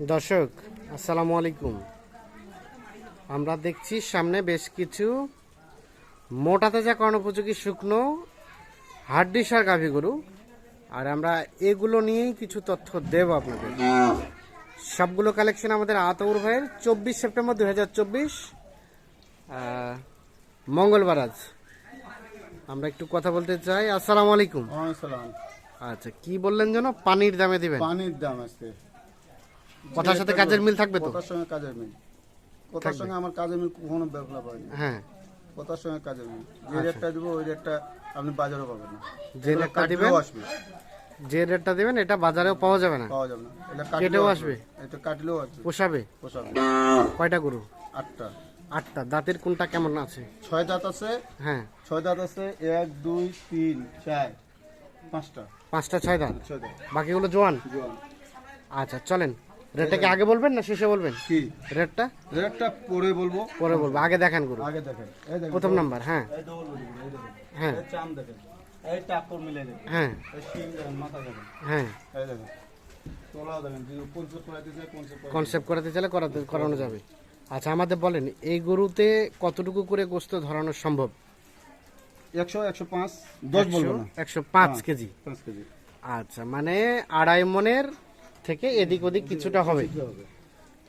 দর্শক আসসালামু আলাইকুম। আমরা দেখছি সামনে বেশ কিছু মোটা তাজা কর্ণোপযোগী শুকনো হাড্ডিসার গাভী গরু আর আমরা এগুলো নিয়েই কিছু তথ্য দেব আপনাদের। সবগুলো কালেকশন আমাদের আতৌর ভাইয়ের চব্বিশ সেপ্টেম্বর দুই হাজার চব্বিশ মঙ্গলবার আজ। আমরা একটু কথা বলতে চাই। আসসালামু আলাইকুম। আচ্ছা কি বললেন যেন? পানির দামে দিবেন। পানির দাম আজকে। কথার সাথে কাজের মিল থাকবে তো? কথার সঙ্গে কাজের মিল। কথার সঙ্গে আমার কাজের মিল কখনো ব্যবসা পাইনি হ্যাঁ। কথার সঙ্গে কাজের মিল। যে রেটটা দিব ওই রেটটা আপনি বাজারেও পাবেন না। যে রেটটা দিবেন আসবে। যে রেটটা দিবেন এটা বাজারেও পাওয়া যাবে না। পাওয়া যাবে না। এটা কেটেও কাটলেও আসবে? এটা কাটলেও আসবে। পোষাবে? পোষাবে। কয়টা গরু? আটটা। আটটা। দাঁতের কোনটা কেমন আছে? ছয় দাঁত আছে। হ্যাঁ। ছয় দাঁত আছে। এক দুই তিন চার পাঁচটা। পাঁচটা ছয় দাঁত? ছয় দাঁত। বাকিগুলো জোয়ান? জোয়ান। আচ্ছা চলেন। রেটটা কি আগে বলবেন না শেষে বলবেন? কি? রেটটা রেটটা পরে বলব। পরে বলব। আগে দেখান গরু আগে দেখেন। এই দেখেন প্রথম নাম্বার হ্যাঁ। এই ডবল বডি এই দেখেন। হ্যাঁ। এই চাম দেখেন। এই টাকর মিলে দেখেন। হ্যাঁ। এই শিং দেখেন মাথা দেখেন। হ্যাঁ। এই দেখেন। তোলাও দেখেন যদি পঞ্চাশ করাইতে চাই করাইতে কনসেপ্ট করাতে চাইলে করাতে করানো যাবে। আচ্ছা আমাদের বলেন এই গরুতে কতটুকু করে গোস্ত ধরানো সম্ভব? একশো একশো পাঁচ দশ বলব না। একশো পাঁচ কেজি। পাঁচ কেজি। আচ্ছা মানে আড়াই মনের থেকে এদিক ওদিক কিছুটা হবে।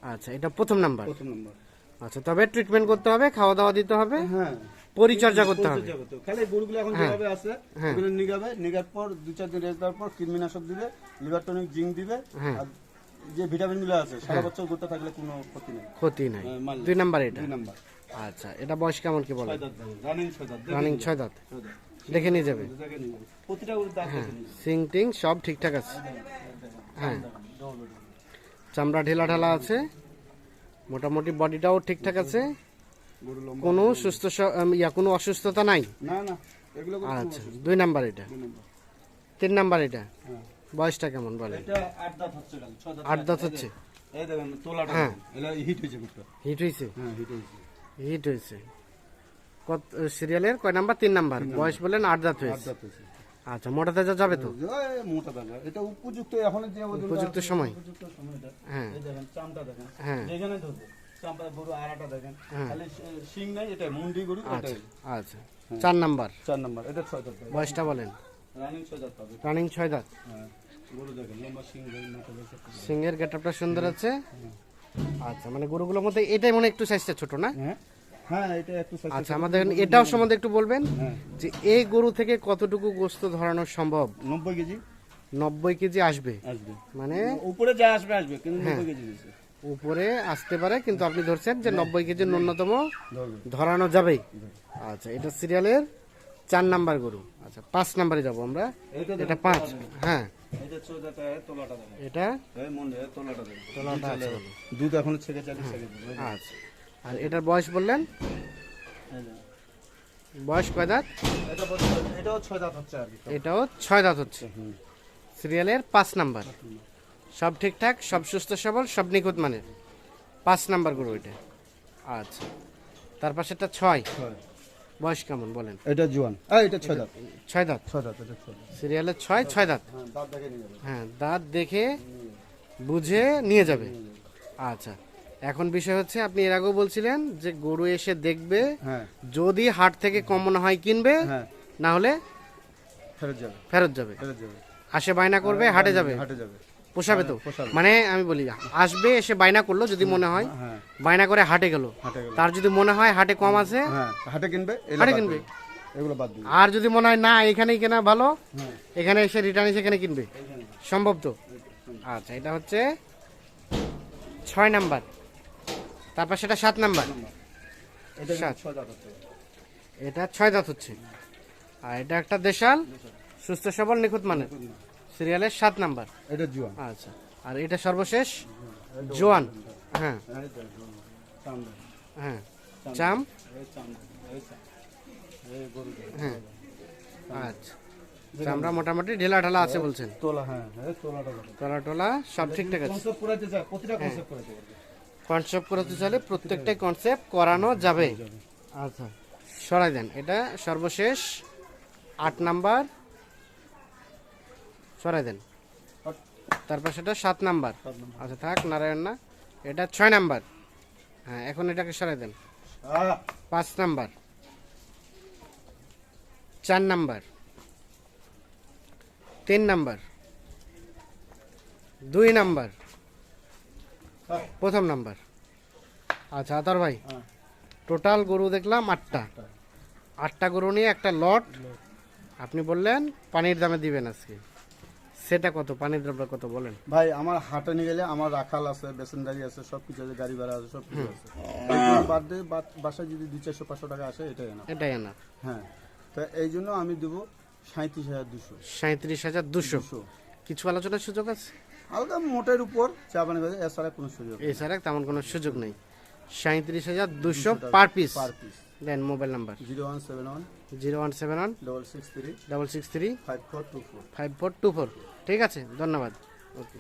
আচ্ছা এটা প্রথম নাম্বার। প্রথম নম্বর। আচ্ছা তবে ট্রিটমেন্ট করতে হবে খাওয়া দাওয়া দিতে হবে হ্যাঁ। পরিচর্যা করতে হবে। খালি গরুগুলো এখন যেভাবে আছে হ্যাঁ। ওগুলো নিগাবে নিগার পর দু চার দিন রেস্ট দেওয়ার পর কৃমিনাশক দিবে লিভার টনিক জিঙ্ক দিবে হ্যাঁ। আর যে ভিটামিনগুলো আছে সারা বছর করতে থাকলে কোনো ক্ষতি নেই। ক্ষতি নাই। হ্যাঁ, মানলাম। দুই নাম্বার এটা? দুই নাম্বার। আচ্ছা এটা বয়স কেমন কি বলে? রানিং ছয় দাঁত। দেখে রানিং ছয় দাঁত। দেখে নিয়ে যাবে। প্রতিটা। সিং টিং সব ঠিকঠাক আছে। হ্যাঁ। চামড়া ঢেলা ঢালা আছে। মোটামুটি বডিটাও ঠিকঠাক আছে। কোনো সুস্থ ইয়া কোনো অসুস্থতা নাই? না না এগুলো গরু আচ্ছা দুই নাম্বার এটা। তিন নাম্বার এটা? হ্যাঁ। বয়সটা কেমন বলে আট দাঁত হচ্ছে হ্যাঁ। হিট হয়েছে হিট হয়েছে? হ্যাঁ হিট হয়েছে। হিট হয়েছে। কত সিরিয়ালের কয় নাম্বার? তিন নাম্বার। বয়স বলেন আট দাঁত হয়েছে। আচ্ছা মোটা তাজা যাবে তো? এই মোটা দাদা এটা উপযুক্ত এখন যে উপযুক্ত সময়। উপযুক্ত সময়টা হ্যাঁ। দেখেন চামটা দেখেন। হ্যাঁ। যেখানে ধরবে চামটা গরু আড়াটা দেখেন। হ্যাঁ। খালি শিং নাই এটা মুন্ডি গরু আচ্ছা আচ্ছা। চার নাম্বার। চার নাম্বার এটা ছয় দাঁত। বয়সটা বলেন। রানিং ছয় দাঁত পাবে। রানিং ছয় দাঁত। হ্যাঁ। গরু দেখেন লম্বা শিং গেটআপটা সুন্দর আছে। আচ্ছা মানে গরুগুলোর মধ্যে এটাই মনে হয় একটু সাইজটা ছোট না? হ্যাঁ। হ্যাঁ এটা একটু আচ্ছা আমাদের এটাও সম্বন্ধে একটু বলবেন? হ্যাঁ। যে এই গরু থেকে কতটুকু গোস্ত ধরানো সম্ভব? নব্বই কেজি। নব্বই কেজি আসবে? মানে উপরে যা আসবে আসবে কিন্তু হ্যাঁ। নব্বই কেজি উপরে আসতে পারে কিন্তু আপনি ধরছেন যে নব্বই কেজি ন্যূনতম ধরানো যাবেই। আচ্ছা এটা সিরিয়ালের চার নাম্বার গরু। আচ্ছা পাঁচ নাম্বারে যাব আমরা। এটা পাঁচ। হ্যাঁ। এটা তোলাটা। দুধ এখন আচ্ছা। আর এটার বয়স বললেন? বয়স কয় দাঁত? এটাও ছয় দাঁত হচ্ছে এটাও ছয় দাঁত হচ্ছে। সিরিয়ালের পাঁচ নাম্বার। সব ঠিকঠাক সব সুস্থ সবল সব নিখুঁত মানের। পাঁচ নাম্বার গরু এটা। আচ্ছা। তার পাশেটা ছয়। ছয়। বয়স কেমন বলেন? এটা জোয়ান। এটা ছয় দাঁত। ছয় দাঁত? ছয় দাঁত এটা ছয় সিরিয়ালের ছয় ছয় দাঁত। হ্যাঁ দাঁত দেখে হ্যাঁ দাঁত দেখে বুঝে নিয়ে যাবে। আচ্ছা। এখন বিষয় হচ্ছে আপনি এর আগেও বলছিলেন যে গরু এসে দেখবে হ্যাঁ। যদি হাট থেকে কম মনে হয় কিনবে হ্যাঁ। না হলে ফেরত যাবে। ফেরত যাবে। ফেরত যাবে। আসে বায়না করবে হাটে যাবে। হাটে যাবে। পোষাবে তো? মানে আমি বলি আসবে এসে বায়না করল যদি মনে হয় হ্যাঁ। বায়না করে হাটে গেল। তার যদি মনে হয় হাটে কম আছে হ্যাঁ হাটে কিনবে হাটে কিনবে। এগুলো বাদ আর যদি মনে হয় না এখানেই কেনা ভালো হ্যাঁ। এখানে এসে রিটার্ন এসে এখানে কিনবে। সম্ভব তো? আচ্ছা এটা হচ্ছে ছয় নাম্বার। তারপর সেটা সাত নাম্বার। এটা সাত। ছয় দাঁত হচ্ছে। এটা ছয় দাঁত হচ্ছে। আর এটা একটা দেশাল সুস্থ সবল নিখুঁত মানের। সিরিয়ালের সাত নাম্বার। এটা জোয়ান। আচ্ছা। আর এটা সর্বশেষ জোয়ান। হ্যাঁ। হ্যাঁ চাম দেখো। হ্যাঁ। আচ্ছা। চামড়া মোটামুটি ঢেলা ঢালা আছে বলছেন। তোলা হ্যাঁ। টলা টলা সব ঠিকঠাক আছে। প্রতিটা কনসেপ্ট করতে চাইলে প্রত্যেকটাই কনসেপ্ট করানো যাবে। আচ্ছা। সরাই দেন এটা সর্বশেষ আট নাম্বার। সরাই দেন। তারপর সেটা সাত নাম্বার। আচ্ছা থাক নারায়ণ না। এটা ছয় নাম্বার। হ্যাঁ এখন এটাকে সরাই দেন। পাঁচ নাম্বার। চার নাম্বার। তিন নাম্বার। দুই নাম্বার। প্রথম নাম্বার। আচ্ছা আতর ভাই হ্যাঁ, টোটাল গরু দেখলাম আটটা। আটটা। গরু নিয়ে একটা লট। আপনি বললেন পানির দামে দিবেন আজকে। সেটা কত? পানির দামটা কত বলেন? ভাই আমার হাটে নিয়ে গেলে আমার রাখাল আছে বেসেন্ডারি আছে সব কিছু আছে গাড়ি ভাড়া আছে সব কিছু আছে। বাদ দিয়ে বাসায় যদি দুই চারশো পাঁচশো টাকা আসে এটাই না এটাই না হ্যাঁ। তা এই জন্য আমি দেবো সাঁত্রিশ হাজার দুশো। সাঁত্রিশ হাজার দুশো। কিছু আলোচনার সুযোগ আছে? হালকা মোটের উপর চা পানি এছাড়া কোনো সুযোগ এছাড়া তেমন কোনো সুযোগ নেই। সাঁত্রিশ হাজার দুশো per piece per piece. Then mobile number. Zero one seven one zero one seven one double six three double six three five four two four five four two four ঠিক আছে ধন্যবাদ। ওকে।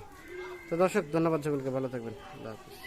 তো দর্শক ধন্যবাদ সকলকে ভালো থাকবেন। আল্লাহ হাফিজ।